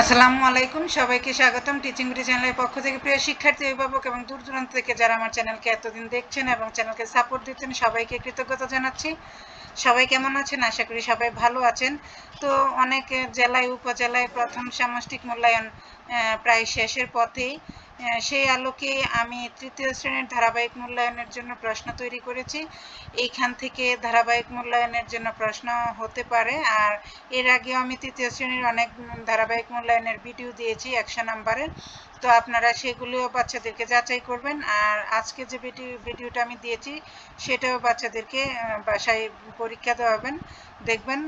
আসসালামু আলাইকুম, সবাইকে স্বাগতম টিচিং গুটি চ্যানেলের পক্ষ থেকে। প্রিয় শিক্ষার্থী, অভিভাবক এবং দূর দূরান্ত থেকে যারা আমার চ্যানেলকে এতদিন দেখছেন এবং চ্যানেলকে সাপোর্ট দিচ্ছেন, সবাইকে কৃতজ্ঞতা জানাচ্ছি। সবাই কেমন আছেন? আশা করি সবাই ভালো আছেন। তো অনেক জেলায়, উপজেলায় প্রথম সামষ্টিক মূল্যায়ন প্রায় শেষের পথেই সেই আলোকে আমি তৃতীয় শ্রেণির ধারাবাহিক মূল্যায়নের জন্য প্রশ্ন তৈরি করেছি। এইখান থেকে ধারাবাহিক মূল্যায়নের জন্য প্রশ্ন হতে পারে। আর এর আগেও আমি তৃতীয় শ্রেণির অনেক ধারাবাহিক মূল্যায়নের ভিডিও দিয়েছি একশো নাম্বারের তো আপনারা সেগুলিও বাচ্চাদেরকে যাচাই করবেন। আর আজকে যে ভিডিও, ভিডিওটা আমি দিয়েছি, সেটাও বাচ্চাদেরকে বাসায় পরীক্ষা দেওয়াবেন। দেখবেন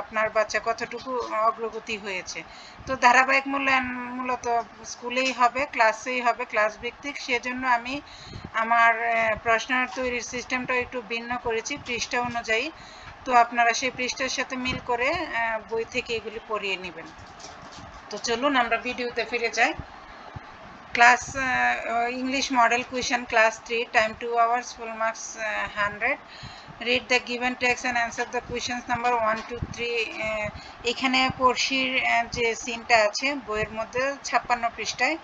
আপনার বাচ্চা কতটুকু অগ্রগতি হয়েছে। তো ধারাবাহিক মূল্যায়ন মূলত স্কুলেই হবে ক্লাসেই হবে ক্লাস ভিত্তিক সেজন্য আমি আমার প্রশ্ন তৈরির সিস্টেমটা একটু ভিন্ন করেছি, পৃষ্ঠা অনুযায়ী। তো আপনারা সেই পৃষ্ঠার সাথে মিল করে বই থেকে এগুলি পড়িয়ে নেবেন। তো চলুন আমরা ভিডিওতে ফিরে যাই। Class English model question class three, time two hours, full marks hundred. Read the given text and answer the questions number one two three এখানে পড়শির যে সিনটা আছে, বইয়ের মধ্যে, ছাপ্পান্ন পৃষ্ঠায়।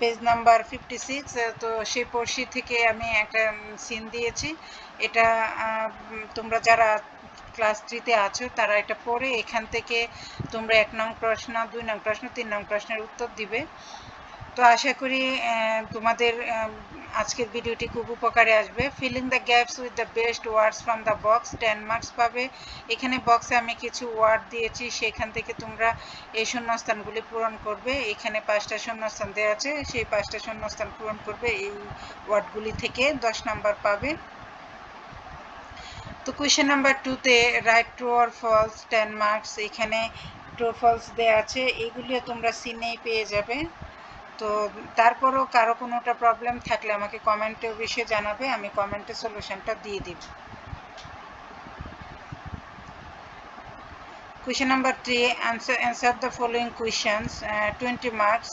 পেজ নাম্বার ফিফটি সিক্স তো সেই পড়শি থেকে আমি একটা সিন দিয়েছি। এটা তোমরা যারা ক্লাস থ্রিতে আছো, তারা এটা পড়ে, এখান থেকে তোমরা এক নং প্রশ্ন, দুই নং প্রশ্ন, তিন নং প্রশ্নের উত্তর দিবে। তো আশা করি তোমাদের আজকের ভিডিওটি খুব উপকারে আসবে। Filling the gaps with the best words from the box ten marks পাবে। এখানে বক্সে আমি কিছু ওয়ার্ড দিয়েছি, সেখান থেকে তোমরা এই শূন্যস্থানগুলি পূরণ করবে। এখানে পাঁচটা শূন্যস্থান দেওয়া আছে, সেই পাঁচটা শূন্যস্থান পূরণ করবে, এই ওয়ার্ডগুলি থেকে দশ নাম্বার পাবে। তো কোয়েশ্চেন নাম্বার টুতে write true or false ten marks এখানে ট্রু ফলস দেওয়া আছে। এগুলিও তোমরা সিনেই পেয়ে যাবে। তো তারপরও কারো কোনোটা প্রবলেম থাকলে আমাকে কমেন্টে অবশ্যই জানাবে আমি কমেন্টে সলিউশনটা দিয়ে দিব Question number three, answer, answer the following questions, uh, 20 marks.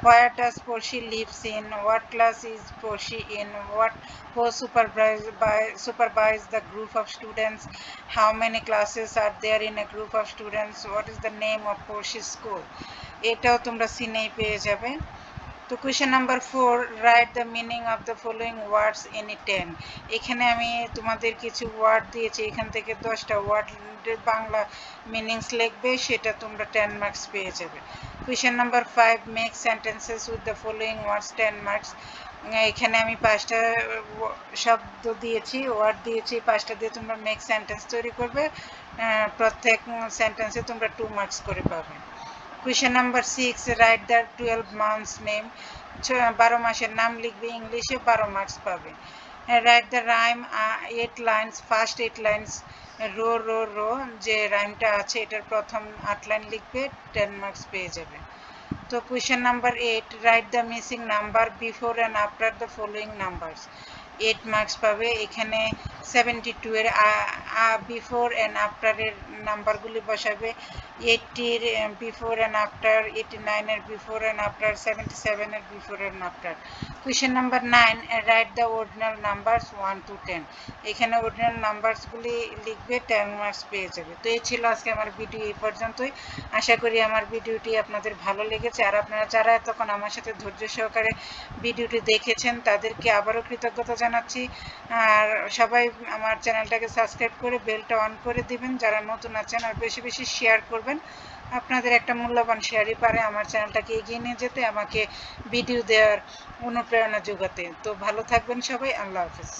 Where does Porshi lives in? What class is Porshi in? What who supervise, by, supervise the group of students? How many classes are there in a group of students? What is the name of Porshi school? এটাও তোমরা সিনেই পেয়ে যাবে। তো question number four write the meaning of the following words any ten এখানে আমি তোমাদের কিছু ওয়ার্ড দিয়েছি, এখান থেকে দশটা ওয়ার্ডের বাংলা মিনিংস লিখবে, সেটা তোমরা টেন মার্কস পেয়ে যাবে। Question number five make sentences with the following words ten marks এখানে আমি পাঁচটা, শব্দ দিয়েছি ওয়ার্ড দিয়েছি, পাঁচটা দিয়ে তোমরা মেক সেন্টেন্স তৈরি করবে। প্রত্যেক সেন্টেন্সে তোমরা টু মার্কস করে পাবে। Question number six write the twelve months name বারো মাসের নাম লিখবে, ইংলিশে বারো মার্কস পাবে। Write the rhyme eight lines first eight lines row row row, যে রাইমটা আছে, এটার প্রথম আট লাইন লিখবে টেন মার্কস পেয়ে যাবে। তো question number eight write the missing number before and after the following numbers eight marks পাবে, এখানে সেভেন্টি টু এর বিফোর অ্যান্ড আফটারের নাম্বারগুলি বসাবে। এইটটির বিফোর অ্যান্ড আফটার এইটি নাইনের বিফোর অ্যান্ড আফটার সেভেন্টি সেভেনের before and after question number nine write the original numbers one two ten এখানে অরিজিনাল নাম্বারসগুলি লিখবে টেন মার্কস পেয়ে যাবে। তো এই ছিল আজকে আমার ভিডিও এই পর্যন্তই। আশা করি আমার ভিডিওটি আপনাদের ভালো লেগেছে। আর আপনারা যারা এতক্ষণ আমার সাথে ধৈর্য সহকারে ভিডিওটি দেখেছেন, তাদেরকে আবারও কৃতজ্ঞতা জানাচ্ছি। আর সবাই আমার চ্যানেলটাকে সাবস্ক্রাইব করে বেলটা অন করে দিবেন। যারা নতুন আছেন আর বেশি বেশি শেয়ার করবেন, আপনাদের একটা মূল্যবান শেয়ারই পারে আমার চ্যানেলটাকে এগিয়ে নিয়ে যেতে, আমাকে ভিডিও দেওয়ার অনুপ্রেরণা যোগাতে। তো ভালো থাকবেন সবাই, আল্লাহ হাফিজ।